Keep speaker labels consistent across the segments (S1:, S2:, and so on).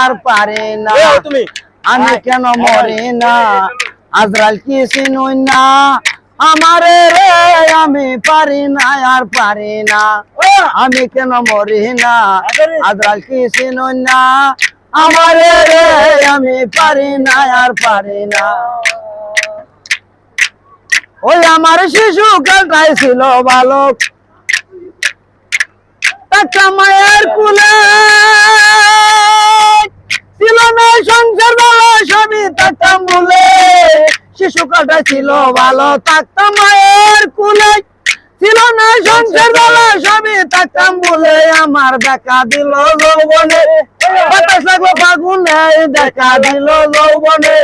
S1: আর পারি না।
S2: তুমি।
S1: আমি কেন মরি না? আজরাল কি চিনুই না? আমারে রে আমি পারি না আর পারি না। আমি কেন মরি না? আজরাল কি চিনুই না? আমারে রে আমি পারি না আর পারি না। ওই আমার শিশু কালটাই ছিল বালক। মায়ের কুলে ছিল না সংসার ভালো সবই থাকতাম বলে ছিল, ভালো থাকতাম মায়ের ছিল না সংসার সবই থাকতাম বলে আমার দেখা দিল যৌবনে। বাতাস লাগল ফাগুনে, দেখা দিল যৌবনে।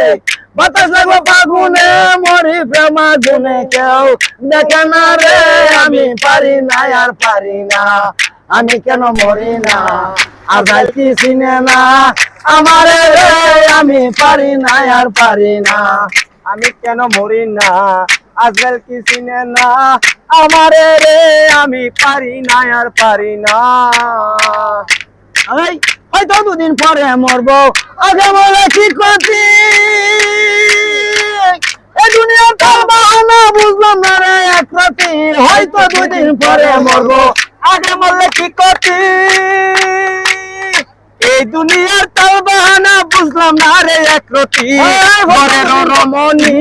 S1: বাতাস লাগল ফাগুনে, মরি প্রেমা কেউ না রে, আমি পারি না, আর পারি না। আমি কেন মরি না? আজাই কি চিনে না? আমারে রে, আমি পারি না, আর পারি না।
S2: আমি কেন মরি না? আজকাল কি চিনে না। আমারে রে, আমি পারি না, আর পারি না।
S1: এই হয়তো দুদিন পরে মরবো। আগে বলে কি করছি। হয়তো দুদিন
S2: আগে এই দুনিয়ার তাল বুঝলাম না রে একরতি ঘরের রমণী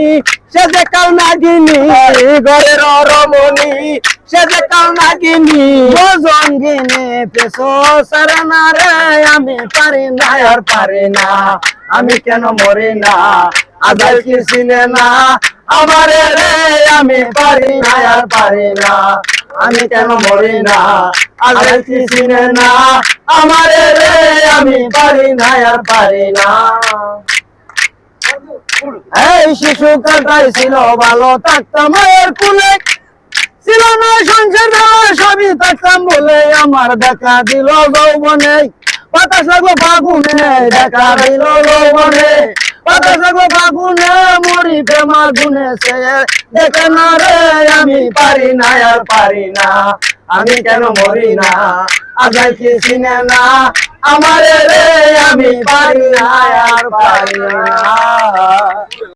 S2: সে যে কাল নাগিনী। ঘরের রমণী সে যে কাল নাগিনী।
S1: জঙ্গিনে পেশো সারানা রে আমি পারি না আর পারি না। আমি কেন মরি না? আজাল কি চিনে না আমারে রে আমি পারি না আর পারি না। আমি কেন মরি না? কি চিনে না। আমারে রে, আমি পারি না আর পারি না। এই শিশু কাটাই ছিল ভালো, থাকতাম মায়ের কুলে। ছিল না সংসার সবই থাকতাম বলে আমার দেখা দিল যৌবনে। বাতাস লাগল, ফাগুনে দেখা দিল যৌবনে। লাগল ফাগুনে, মরি প্রেমা গুনে সে। দেখে না রে, আমি পারি না, আর পারি না। আমি কেন মরি না? আজাই কি চিনে না আমারে রে, আমি পারি না, আর পারি না।